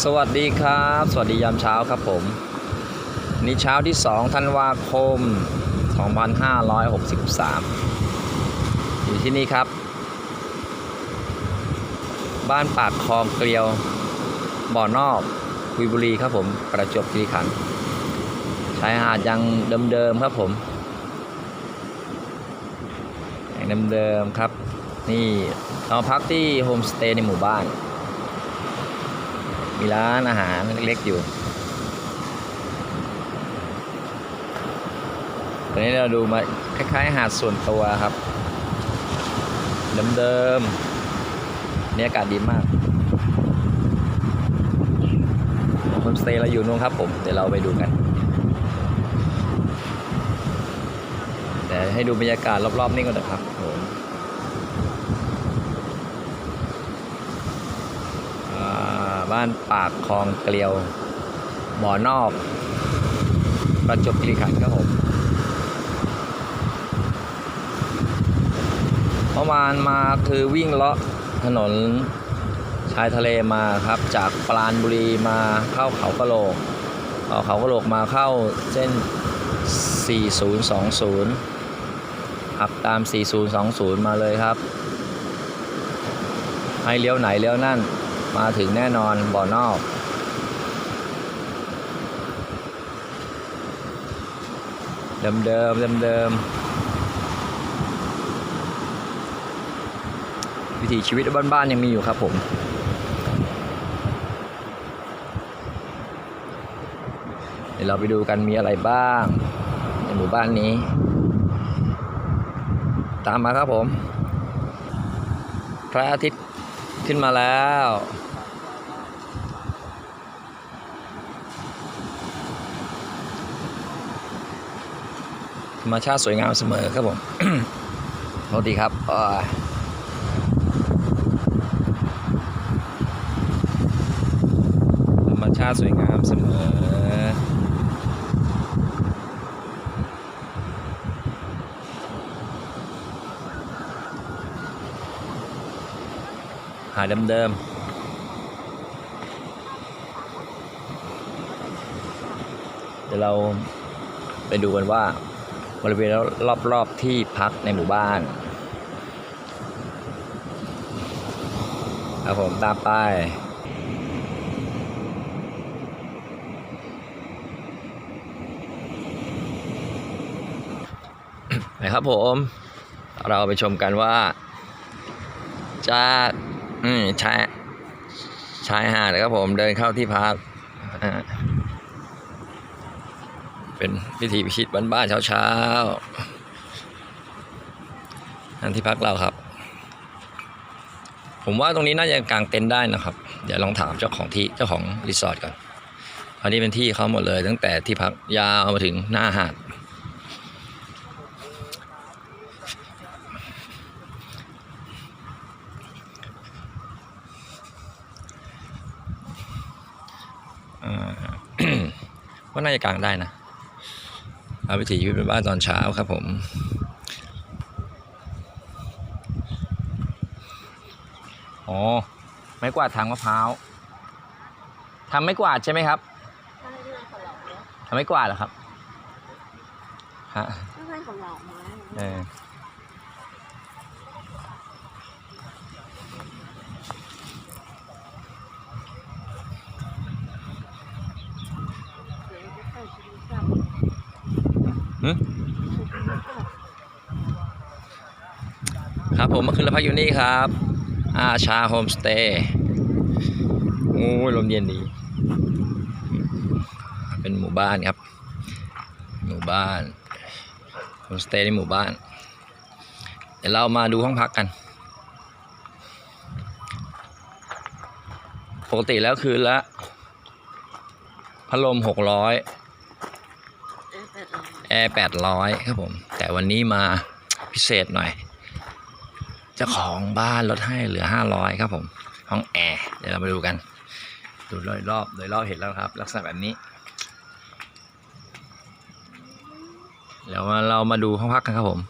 สวัสดีครับ สวัสดียามเช้าครับผมนี่เช้าที่2ธันวาคม 2563 อยู่ที่นี่ครับ บ้านปากคลองเกลียว บ่อนอกกุยบุรีครับผม ประจวบคีรีขันธ์ชายหาดยังเดิมๆครับผมยังเดิมๆครับ นี่เราพักที่โฮมสเตย์ในหมู่บ้าน มีร้านอาหารเล็กๆอยู่ ตอนนี้เราดูมาคล้ายๆหาดส่วนตัวครับ เดิมๆนี่อากาศดีมากโฮมสเตย์เราอยู่นู่นครับผม เดี๋ยวเราไปดูกันแต่ให้ดูบรรยากาศรอบๆนี่ก่อนนะครับผมอ่า บ้านปากคลองเกลียวบ่อนอก ประจบคีรีขันธ์ครับผมเมื่อวานมาคือวิ่งเลาะถนนชายทะเลมาครับ จากปราณบุรีมาเข้าเขากระโหลกเอาเขากระโหลกมาเข้าเส้น 4020ขับตาม 4020 มาเลยครับ ให้เลี้ยวไหนเลี้ยวนั่น มาถึงแน่นอนบ่อนอกเดิมเดิมเดิมเดิมวิถีชีวิตบ้านๆยังมีอยู่ครับผมเดี๋ยวเราไปดูกันมีอะไรบ้าง ในหมู่บ้านนี้ ตามมาครับผม พระอาทิตย์ขึ้นมาแล้ว รรมชาติสวยงามเสมอครับผมโทษดีครับธรรมชาติสวยงามเสมอ หาเดิมๆเดี๋ยวเราไปดูกันว่า บริเวณรอบๆที่พักในหมู่บ้านครับผมตามไปนะครับผมเราไปชมกันว่า จะอืมชายชายหาดนะครับผมเดินเข้าที่พักอ่าเป็น วิถีพิชิตบ้านๆเช้าๆนั่นที่พักเราครับ ผมว่าตรงนี้น่าจะกางเต็นท์ได้นะครับ เดี๋ยวลองถามเจ้าของที่เจ้าของรีสอร์ทก่อนอันนี้เป็นที่เขาหมดเลย ตั้งแต่ที่พักยาวมาถึงหน้าหาดว่าน่าจะกางได้นะ เอาวิถีชีวิตเป็นบ้านตอนเช้าครับผม อ๋อ ไม้กวาดทางมะพร้าวทำไม้กวาดใช่ไหมครับถ้าไม่ได้ของเราเนี่ยทำไม้กวาดเหรอครับฮะไม่ใช่ของเราไม้เออ ครับผมมาขึ้นล้วพักอยู่นี่ครับ อาชาโฮมสเตย์โอ้ยลมเย็นดี เป็นหมู่บ้านครับ หมู่บ้านโฮมสเตย์ในหมู่บ้าน เดี๋ยวเรามาดูห้องพักกัน ปกติแล้วคืนละพัดลมหกร้อย แอร์แปดร้อยครับผม แต่วันนี้มาพิเศษหน่อย เจ้าของบ้านลดให้เหลือห้าร้อยครับผม ห้องแอร์ เดี๋ยวเรามาดูกัน ดูโดยรอบโดยรอบเห็นแล้วครับ ลักษณะแบบนี้เดี๋ยวมาเรามาดูห้องพักกันครับผม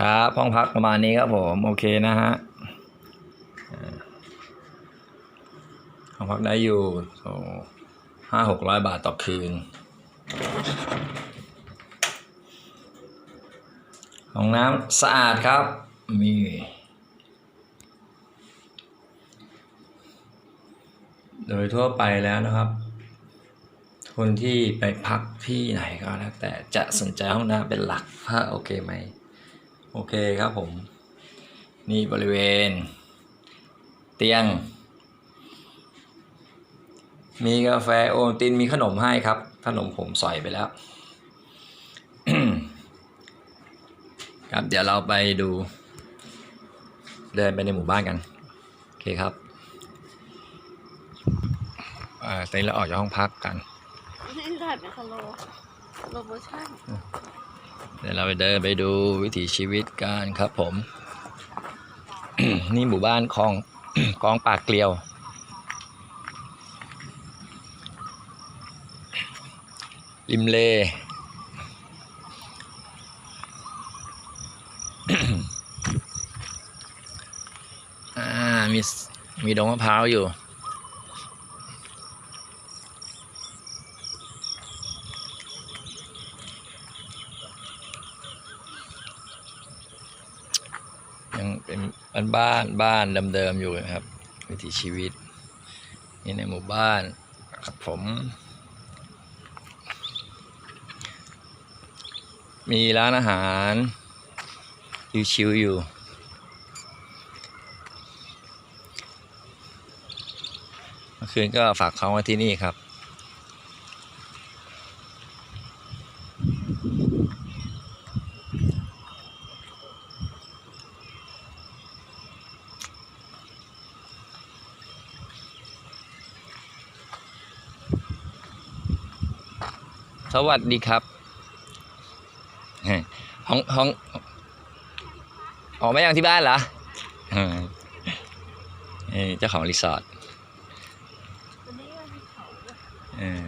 ครับ ห้องพักประมาณนี้ครับผม โอเคนะฮะห้องพักได้อยู่ห้าหกร้อยบาทต่อคืน ห้องน้ำสะอาดครับ มีโดยทั่วไปแล้วนะครับ คนที่ไปพักที่ไหนก็แล้ว แต่จะสนใจห้องน้ำเป็นหลักว่าโอเคไหม โอเคครับผม นี่บริเวณ เตียง มีกาแฟโอวัลตินมีขนมให้ครับ ขนมผมสอยไปแล้ว ครับ เดี๋ยวเราไปดู เดินไปในหมู่บ้านกัน โอเคครับอ่าตอนนี้เราออกจากห้องพักกันนี่ถ่ายเป็นคาโลโลโมชั่นเดี๋ยวเราไปเดินไปดูวิถีชีวิตกันครับผม นี่หมู่บ้านของกองปากเกลียว ริมเล อ่า มี มีดงมะพร้าวอยู่ ยังเป็นบ้านบ้านบ้านเดิมๆอยู่นะครับ วิถีชีวิต นี่ในหมู่บ้านครับผม มีร้านอาหารชิวๆอยู่เมื่อคืนก็ฝากเขาไว้ที่นี่ครับ สวัสดีครับ ห้องห้องออกมายังที่บ้านเหรออืมเจ้าของรีสอร์ทเออ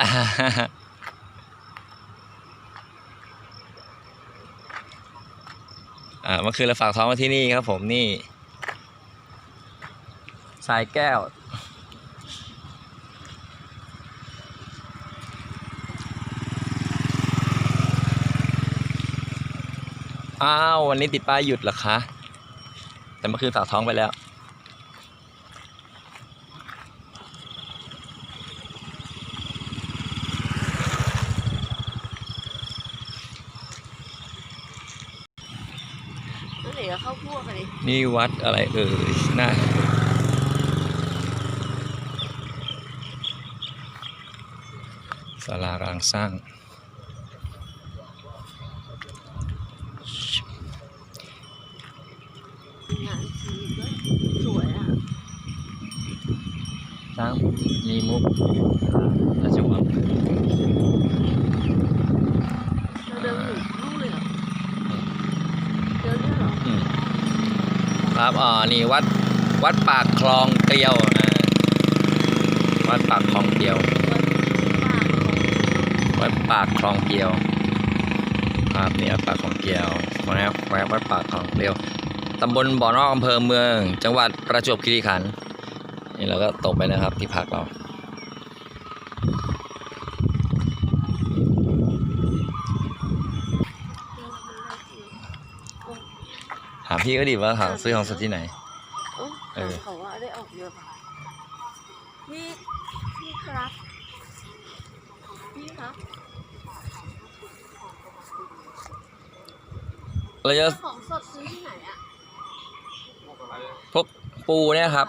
อ่าฮ่าฮ่าฮ่าอ่าเมื่อคืนเราฝากท้องมาที่นี่ครับผมนี่สายแก้ว อ้าววันนี้ติดป้ายหยุดเหรอคะ แต่เมื่อคืนฝากท้องไปแล้ว นั่นเดี๋ยวเข้าพวกกันดินี่วัดอะไรเอ่ยนะศาลากำลังสร้างงานทีก็สวยอะ สร้างมีมุ กราชวังเดินอยู่นู่นเลยเหรอเดินเนี่ยเหรออืมครับอ่านี่วัดวัดปากคลองเกลียวอ่าวัดปากคลองเกลียว วัดปากคลองเกลียว ครับนี่วัดปากคลองเกลียวนะครับวะวัดปากคลองเกลียวตำบลบ่อนอกอำเภอเมือง จังหวัดประจวบคีรีขันธ์นี่เราก็ตกไปนะครับที่พักเรา พี่ก็ดีว่าหาซื้อของสดที่ไหน เอเอออเขาว่าได้ออกเยอะป่ะพี่พี่ครับพี่ครับเราจะของสดซื้อที่ไหนอะพวกปูเนี่ยครับ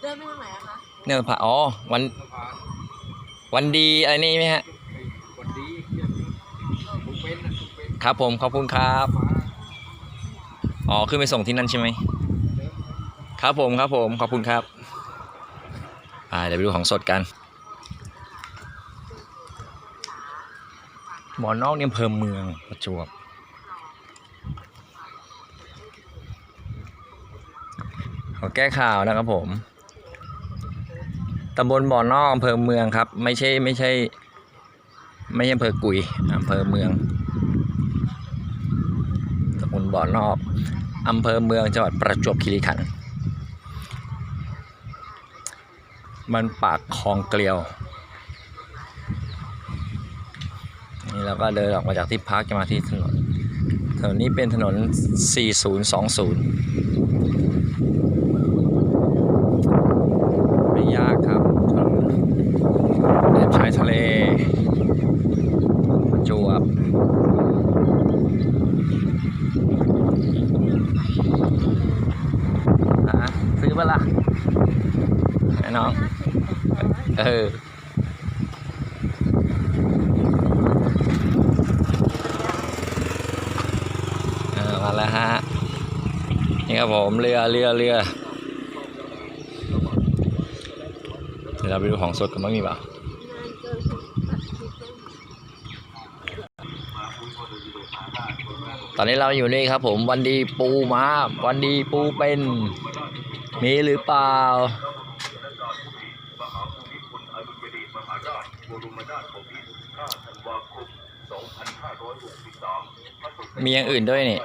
เดินไปทางไหนอะคะเนี่ยผ่าอ๋อวัน วันดีอะไรนี่ไหมฮะ ครับผมขอบคุณครับอ๋อขึ้นไปส่งที่นั่นใช่ไหมครับผมครับผมขอบคุณครับอ่าเดี๋ยวไปดูของสดกันหมอนอกเนี่ยอำเภอเมืองประจวบขอแก้ข่าวนะครับผมตำบลบ่อนอกอำเภอเมืองครับ ไม่ใช่ไม่ใช่ ไม่ใช่อำเภอกุยอำเภอเมือง ตำบลบ่อนอกอำเภอเมืองจังหวัดประจวบคีรีขันธ์มันปากคลองเกลียว นี่เราก็เดินออกมาจากที่พักจะมาที่ถนนถนนนี้เป็นถนน 4020 ไม่ยากครับถนนเลียบชายทะเลประจวบ ฮะซื้อปะล่ะไอ้น้อง เออมาแล้วฮะ นี่ครับผมเรือเรือเรือเดี๋ยวเราไปดูของสดกันว่ามีเปล่าตอนนี้เราอยู่นี่ครับผมวันดีปูมา วันดีปูเป็น มีหรือเปล่า มีอย่างอื่นด้วยนี่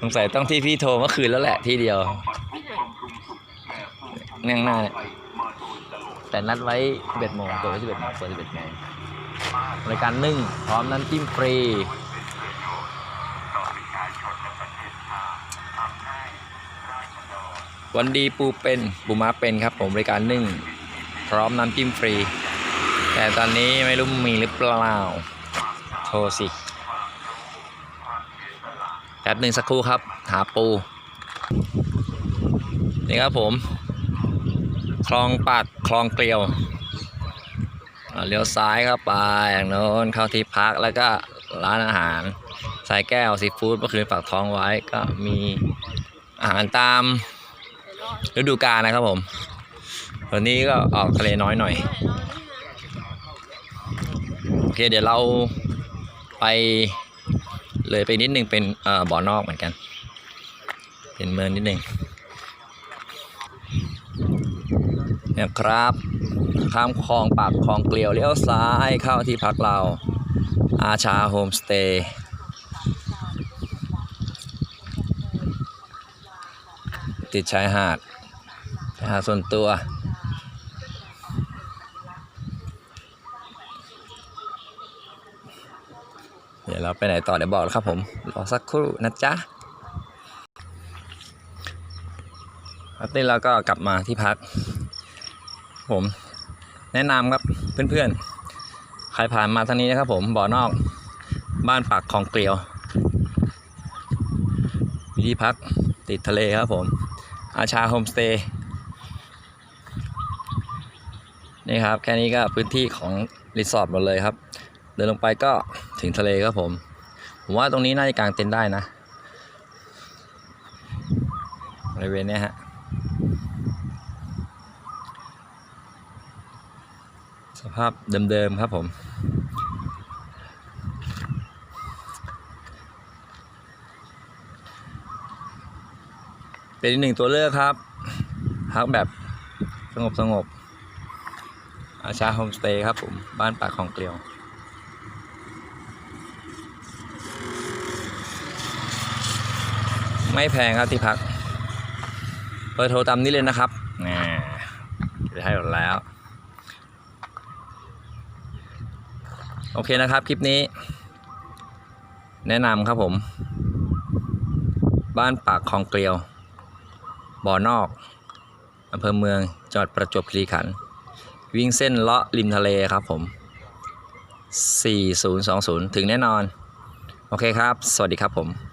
สงสัยต้องที่พี่โทรเมื่อคืนแล้วแหละที่เดียวนั่งหน้าเนี่ยแต่นัดไว้เบ็ดโมงเปิดไว้สิบเอ็ดโมงเปิดสิบเอ็ดโมงรายการนึ่งพร้อมน้ำจิ้มฟรีวันดีปูเป็นปูม้าเป็นครับผมรายการนึ่ง พร้อมน้ำจิ้มฟรี แต่ตอนนี้ไม่รู้มีหรือเปล่า โทรสิแป๊บหนึ่งสักครู่ครับ หาปู นี่ครับผม คลองปากคลองเกลียวเลี้ยวซ้ายเข้าไปอย่างโน้นเข้าที่พักแล้วก็ร้านอาหารสายแก้วซีฟู้ดเมื่อคืนฝากท้องไว้ก็มีอาหารตามฤดูกาลนะครับผม วันนี้ก็ออกทะเลน้อยหน่อย โอเคเดี๋ยวเราไปเลยไปนิดนึงเป็นบ่อนอกเหมือนกัน เป็นเมืองนิดนึงเนี่ยครับ ข้ามคลองปากคลองเกลียวเลี้ยวซ้ายเข้าที่พักเรา อาชาโฮมสเตย์ติดชายหาดชายหาดส่วนตัว ดี๋ยวเราไปไหนต่อเดี๋ยวบอกครับผม รอสักครู่นะจ๊ะครับนี่เราก็กลับมาที่พัก ผมแนะนำครับเพื่อนๆ ใครผ่านมาทางนี้นะครับผมบ่อนอกบ้านปากคลองเกลียวมีที่พักติดทะเลครับผม อาชาโฮมสเตย์นี่ครับ แค่นี้ก็พื้นที่ของรีสอร์ทหมดเลยครับ เดินลงไปก็ ถึงทะเลครับผม ผมว่าตรงนี้น่าจะกางเต็นท์ได้นะบริเวณเนี้ยฮะสภาพเดิมๆครับผมเป็นอีกหนึ่งตัวเลือกครับพักแบบสงบสงบๆอาชาโฮมสเตย์ครับผม บ้านปากของเกลียว ไม่แพงครับที่พักเบอร์โทรตามนี้เลยนะครับน่าจะให้หมดแล้ว โอเคนะครับคลิปนี้ แนะนำครับผม บ้านปากคลองเกลียว บ่อนอกอำเภอเมืองจังหวัดประจวบคีรีขันธ์วิ่งเส้นเลาะริมทะเลครับผม 4020 ถึงแน่นอน โอเคครับ สวัสดีครับผม